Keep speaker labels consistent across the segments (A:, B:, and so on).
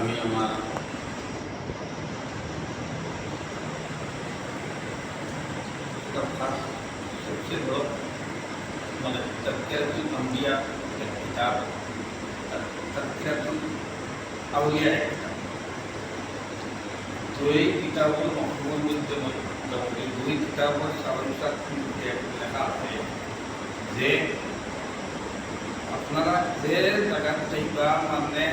A: আমি আমার सबसे बड़ा मतलब तस्करतुल अंबिया एक किताब तस्करतुल আউলিয়া এক কিতাব তো এই কিতাবের মহবুবের মধ্যে মোটামুটি দুই কিতাবের সারাংশার মধ্যে লেখা আছে যে আপনারা যে জায়গা চাইবা মানে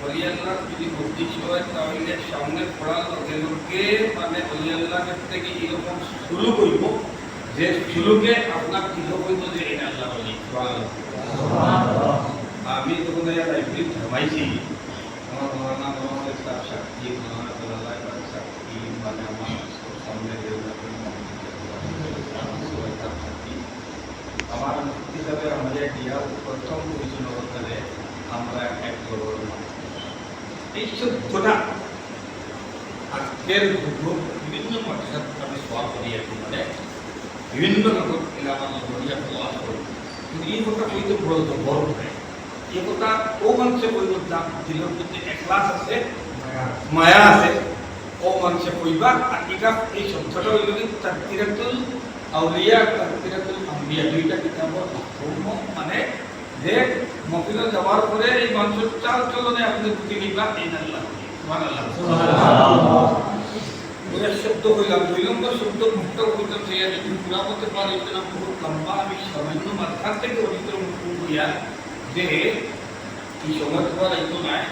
A: হরিয়াল্লাহ যদি উদ্দেশ্য হয় তাহলে সামনে লগে লগে মানে হরিয়াল্লাহের থেকে এরকম শুরু করব। যে শুরুকে আপনার কিলো করব যে এই আল্লাহ বলি? আমি তখন লাইব্রেরি থামাইছি। আমার মৌলানা মোহাম্মদ সাহেব সাক্ষী মৌলানা সাল্লাহ সাক্ষী মানে আমার সামনে আমার হিসাবে আমাদের প্রথম পরিচালনা করে আমরা এক করব এই সভ্যতা আজকের যুগ বিভিন্ন মানুষের আমি সব করি এখন মানে বিভিন্ন রকম এলাকার নজরিয়া প্রবাস করি। কিন্তু এই কথা কইতে বড় তো বড় হয় এই কথা ও মানুষে কইব দাম দিলের মধ্যে একলাস আছে। মায়া আছে। ও মানুষে কইবা আর এটা এই শব্দটা হইল কি তাকতিরাতুল আউলিয়া তাকতিরাতুল আম্বিয়া দুইটা মফহুম মানে যে মফিলে যাওয়ার পরে এই মানুষের চাল চলনে আপনি বুঝে নিবা এই আল্লাহ শব্দ হইলাম দুই নম্বর শব্দ মুক্ত হইতে চাইয়া যদি পুরা করতে পারি তাহলে বহুত লম্বা আমি সামান্য মাথার থেকে অধিক মুক্ত হইয়া যে এই সময় তোমার এই তো নাই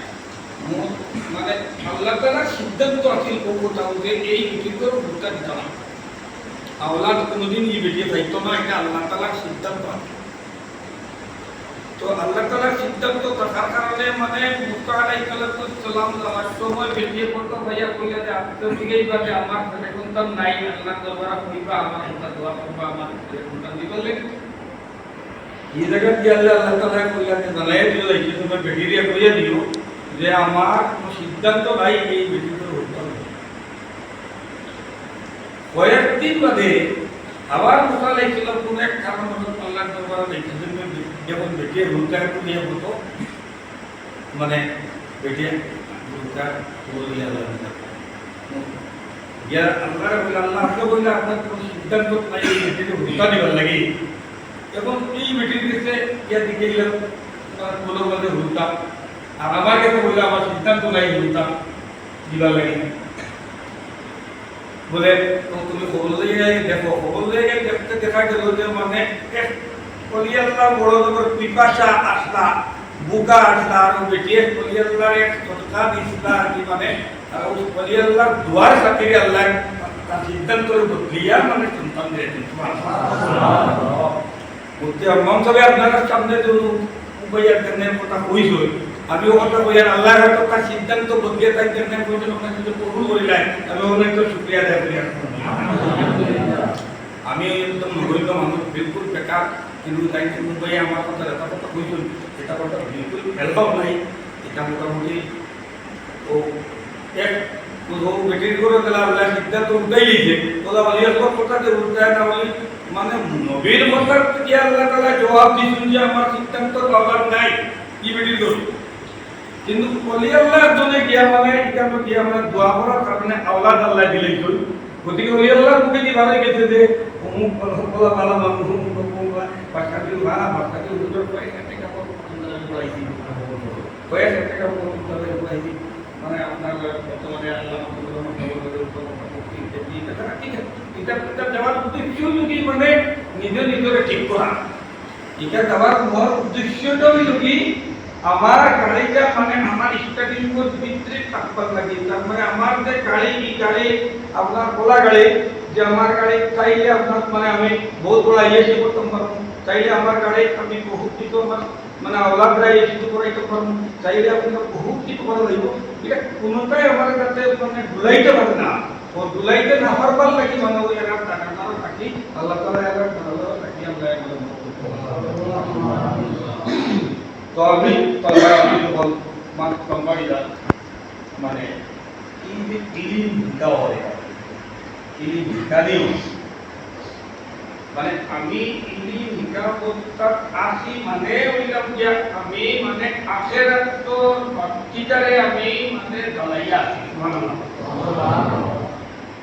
A: মানে আল্লাহ তালা সিদ্ধান্ত আছিল কোথাও যে এই বিটির ভোটটা দিত না। আওলাদ কোনোদিন না এটা আল্লাহ তালার সিদ্ধান্ত আছে তো আল্লাহ তালার সিদ্ধান্ত থাকার কারণে মানে মুক্ত আলাইসালাম যাওয়ার সময় বেরিয়ে পড়তো ভাইয়া বললে যে আপনার দিকেই বাদে আমার ছেলে সন্তান নাই আল্লাহ দরবার হইবা আমার কথা দোয়া করবা আমার ছেলে সন্তান দি বললেন এই জায়গা দিয়ে আল্লাহ আল্লাহ তালা কইলা যে জানাই দিল এই সময় বেরিয়ে কইয়া দিও যে আমার কোনো সিদ্ধান্ত নাই এই বেটির হইতে হবে কয়েকদিন বাদে আবার মুসা আলাইসালাম কোন এক কারণ আল্লাহ দরবার দেখেছেন যখন বেটিয়ে ভূমিকা নিয়ে হতো মানে বেটিয়ে ভূমিকা বলি আল্লাহ ইয়া আল্লাহ বলে আল্লাহ আপনি বললে আপনার কোনো সিদ্ধান্ত নাই এই বেটিকে ভূমিকা দিবার লাগে এবং এই বেটির কাছে ইয়া দিকে গেলাম কোনো মধ্যে ভূমিকা আর আমার কাছে বললে আমার সিদ্ধান্ত নাই ভূমিকা দিবার লাগে বলে তুমি খবর লেগে দেখো খবর লেগে দেখতে দেখা গেল যে মানে কলিয়াল্লাহ বড় জবর পিপাসা আসলা বুকা আসলা আর বেটিয়ে কলিয়াল্লাহ এক সৎকা দিছিলা আর কি মানে কলিয়াল্লাহ দুয়ার খাতিরে আল্লাহ তার সিদ্ধান্ত বদলিয়া মানে সন্তান দিয়েছেন মন সবে আপনার সামনে যে উপায়ের জন্য কথা কইছো। আমি কথা কইয়ার আল্লাহর হাতে তার সিদ্ধান্ত বদলিয়ে তাই জন্য কইছো আপনার যদি কবুল করিলাই আমি অনেক তো শুকরিয়া দেয় করি আমি একদম নগরিত মানুষ, বিলকুল বেকার। ভাই আমার কথা এটা কথা কইছো এটা কথা বিলকুল হেল্প নাই, এটা মোটামুটি ও এক তো বেটির করে দিলা বলে সিদ্ধান্ত উঠাই দিয়েছে তোলা বলি আসবার কথা যে উল্টায় না। বলি মানে নবীর কথার কি আল্লাহ তালা জবাব দিয়েছেন যে আমার সিদ্ধান্ত দরকার নাই। কি বেটির করে কিন্তু কলি আল্লাহর জন্য গিয়া মানে এটা তো গিয়া মানে দোয়া করার কারণে আওলাদ আল্লাহ দিলেই তো গতিকে ওই আল্লাহর মুখে ভালো গেছে যে, অমুক বলা ভালো মানুষ বাসা দিল ভাড়া বাসা দিল হুজুর টাকা পাইছি পয়সা টাকা পাইছি মানে আপনার বর্তমানে আল্লাহ যদি মানে নিজে ঠিক কি? মানে মানে যে গাড়ি এই গাড়ি আপনার খোলা গাড়ি যে আমার গাড়ি চাইলে আপনার মানে আমি বহুত বড় ইয়ে করতে পারব চাইলে আমার গাড়ি আমি বহুত কিছু আমার মানে ওলা প্রায় কিছু করাইতে পারব চাইলে আপনার বহুত কিছু করা লাগব। এটা কোনোটাই আমার কাছে মানে ডুলাইতে পারে না। ও ডুলাইতে না পারবার লাগি মানে ওই এলাকার টাকা থাকি আল্লাহ তালা এলাকার ভালো থাকি আমরা এগুলো তো আমি তবে আমি বল কোম্পানিটা মানে এই যে কিলি ভিক্ষা হয় কিলি ভিক্ষা দিও। মানে আমি ইলি নিকাপত্তার আসি মানে হইলাম যে আমি মানে আখেরাতর বাচ্চিটারে আমি মানে জ্বালাইয়া আছি সুবহানাল্লাহ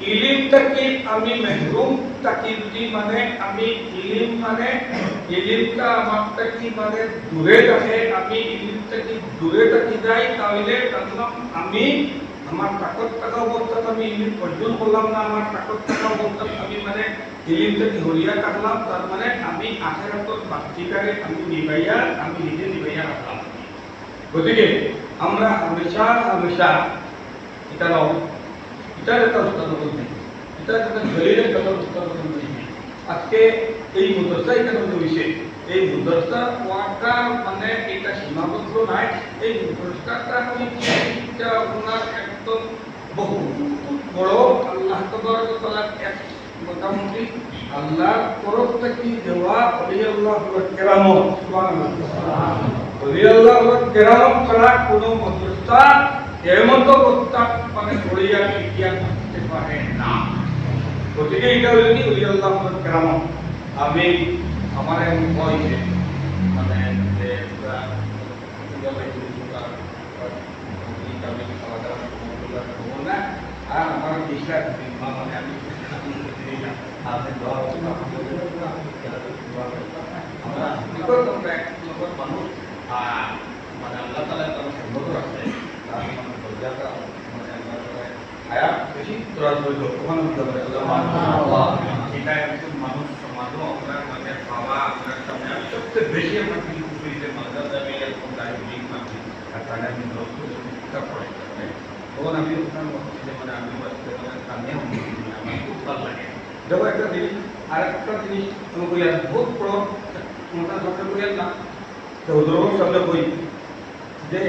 A: ইলিম থাকি আমি মেহরুম থাকি যদি মানে আমি ইলিম মানে ইলিমটা আমার থাকি মানে দূরে থাকে আমি ইলিম থাকি দূরে থাকি যাই তাহলে দেখলাম আমি আমার তাকত থাকা অবস্থাত আমি ইলিম অর্জন করলাম না, আমার তাকত থাকা অবস্থাত আমি মানে ইলিম থেকে হরিয়া থাকলাম তার মানে আমি আখেরাতত বাচ্চিটারে আমি নিবাইয়া, আমি নিজে নিবাইয়া রাখলাম। গতিকে আমরা হামেশা হামেশা, এটা নাও, এটার একটা উৎপাদন করতে এটার একটা দলিলের একটা উৎপাদন করতে আজকে এই মুদরসা কিন্তু বিষয় এই মুদরসা ওয়াটা মানে নাই, এই মুদরসাটা এটা আপনার একদম বহু বড়, আল্লাহ তবরক এক মোটামুটি আল্লাহর তরফ থেকে দেওয়া অলি আল্লাহ কেরামত অলি আল্লাহ কেরামত ছাড়া কোনো মাদ্রাসা এমত প্রস্তাব মানে পড়িয়া শিখিয়া করতে পারে না। গতিকে এটা হলো কি অলি আল্লাহ কেরামত আমি আমার এমন ভয় মানে না আর আমার মানে দোয়া আমরা মানুষ মানুষ সবচেয়ে বেশি আমার ফিল করি যে মাদ্রাসা আমি এরকম দাঁড়িয়ে লিঙ্ক মারছি আর তাহলে আমি লক্ষ্য চিন্তা করে তখন আমি ওখানে মানে আমি কানে আমার খুব ভালো লাগে দেখো একটা জিনিস আর একটা জিনিস কই আর বহুত বড় মোটা শব্দ কই না তো শব্দ কই যে